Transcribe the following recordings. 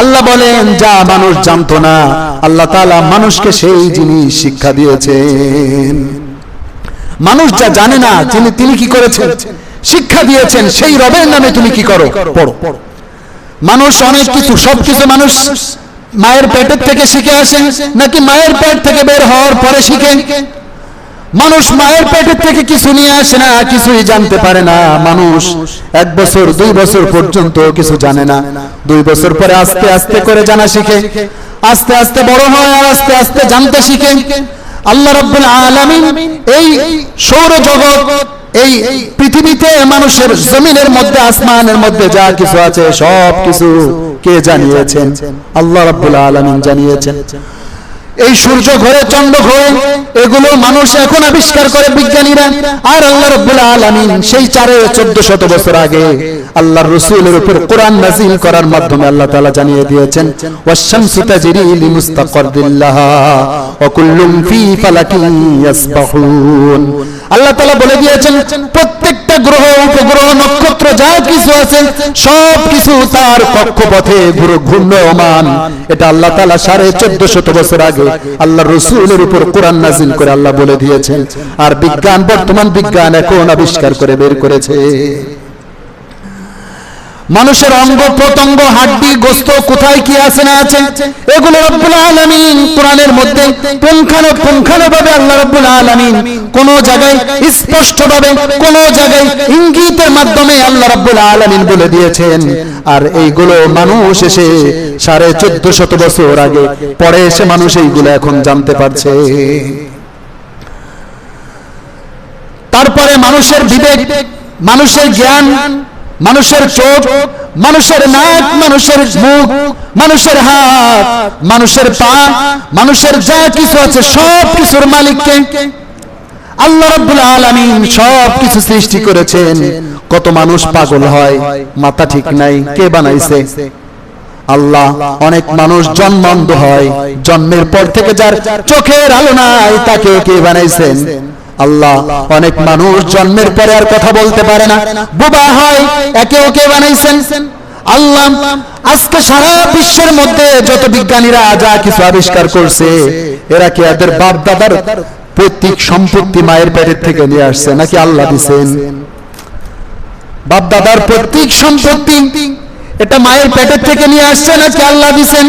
আল্লাহ বলেন, যা মানুষ জানতো না, আল্লাহ তাআলা মানুষকে সেই জিনিস শিক্ষা দিয়েছেন। মানুষ যা জানে না তিনি তিনি কি করেছেন? শিক্ষা দিয়েছেন, সেই রবের নামে তুমি কি করো? পড়ো। মানুষ অনেক কিছু সবকিছু মানুষ মায়ের পেটের থেকে শিখে আসে, নাকি মায়ের পেট থেকে বের হওয়ার পরে শিখে? মানুষ মায়ের পেটের থেকে কিছু নিয়ে আসে না, কিছুই জানতে পারে না। মানুষ এক বছর, দুই বছর পর্যন্ত কিছু জানে না। দুই বছর পরে আস্তে আস্তে করে জানা শিখে। আস্তে আস্তে বড় হয় আর আস্তে আস্তে জানতে শিখে। আল্লাহ রাব্বুল আলামিন এই সৌর জগৎ এই পৃথিবীতে মানুষের জমিনের মধ্যে, আসমানের মধ্যে যা কিছু আছে সব কিছু কে জানিয়েছেন? আল্লাহ রাব্বুল আলামিন জানিয়েছেন। এই সূর্য ঘরে চন্দ্র ঘরে, এগুলো মানুষ এখন আবিষ্কার করে বিজ্ঞানীরা। আর আল্লাহ রাব্বুল আলামিন সেই চারে চোদ্দ শত বছর আগে আল্লাহর রসুলের উপর কোরআন নাজিল করার মাধ্যমে আল্লাহ তাআলা জানিয়ে দিয়েছেন, ওয়াশ-শামসু তাজরি লিমুস্তাকাররিল লাহা ওয়া কুল্লুম ফি ফালাকিন ইয়াসবাহুন। আল্লাহ তাআলা বলে দিয়েছেন উপগ্রহ নক্ষত্র যা কিছু আছে, সব কিছু তার কক্ষপথে ঘূর্ণমান। এটা আল্লাহ তালা সাড়ে চোদ্দ শত বছর আগে আল্লাহ রসুলের উপর কোরআন নাজিল করে আল্লাহ বলে দিয়েছেন। আর বিজ্ঞান, বর্তমান বিজ্ঞান এখন আবিষ্কার করে বের করেছে। মানুষের অঙ্গ প্রত্যঙ্গ, হাড্ডি, গোস্ত কোথায় কি আছে না আছে, এগুলো রব্বুল আলামিন কোরআনের মধ্যে পুঙ্খানো পুঙ্খানো ভাবে আল্লাহ রব্বুল আলামিন কোন জায়গায় স্পষ্ট ভাবে কোন জায়গায় ইঙ্গিতের মাধ্যমে আল্লাহ রব্বুল আলামিন বলে দিয়েছেন। আর এইগুলো মানুষ এসে সাড়ে চোদ্দ শত বছর আগে, পরে এসে মানুষ এইগুলো এখন জানতে পারছে। তারপরে মানুষের বিবেক, মানুষের জ্ঞান মানুষের চোখ, মানুষের নাক, মানুষের মুখ, মানুষের হাত, মানুষের পা, মানুষের যা কিছু আছে সব কিছুর মালিককে আল্লাহ রাব্বুল আলামিন সব কিছু সৃষ্টি করেছেন। কত মানুষ পাগল হয়, মাথা ঠিক নাই, কে বানাইছে? আল্লাহ অনেক মানুষ জন্মান্ধ হয়, জন্মের পর থেকে যার চোখের আলো নাই তাকে কে বানাইছেন? আল্লাহ অনেক মানুষ জন্মের পরে আর কথা বলতে পারে না। বোবা হয়, একে ওকে বানাইছেন। আল্লাহ আজকে সারা বিশ্বের মধ্যে যত বিজ্ঞানীরা যা কিছু আবিষ্কার করছে, এরা কি এদের বাপ দাদার পৈতৃক সম্পত্তি মায়ের পেটের থেকে নিয়ে আসছে নাকি আল্লাহ দিছেন? বাপ দাদার পৈতৃক সম্পত্তি, এটা মায়ের পেটের থেকে নিয়ে আসছে নাকি আল্লাহ দিছেন?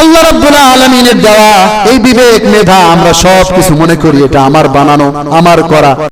আল্লাহ রাব্বুল আলামিনের দেওয়া এই বিবেক, মেধা, আমরা সব কিছু মনে করি এটা আমার বানানো, আমার করা।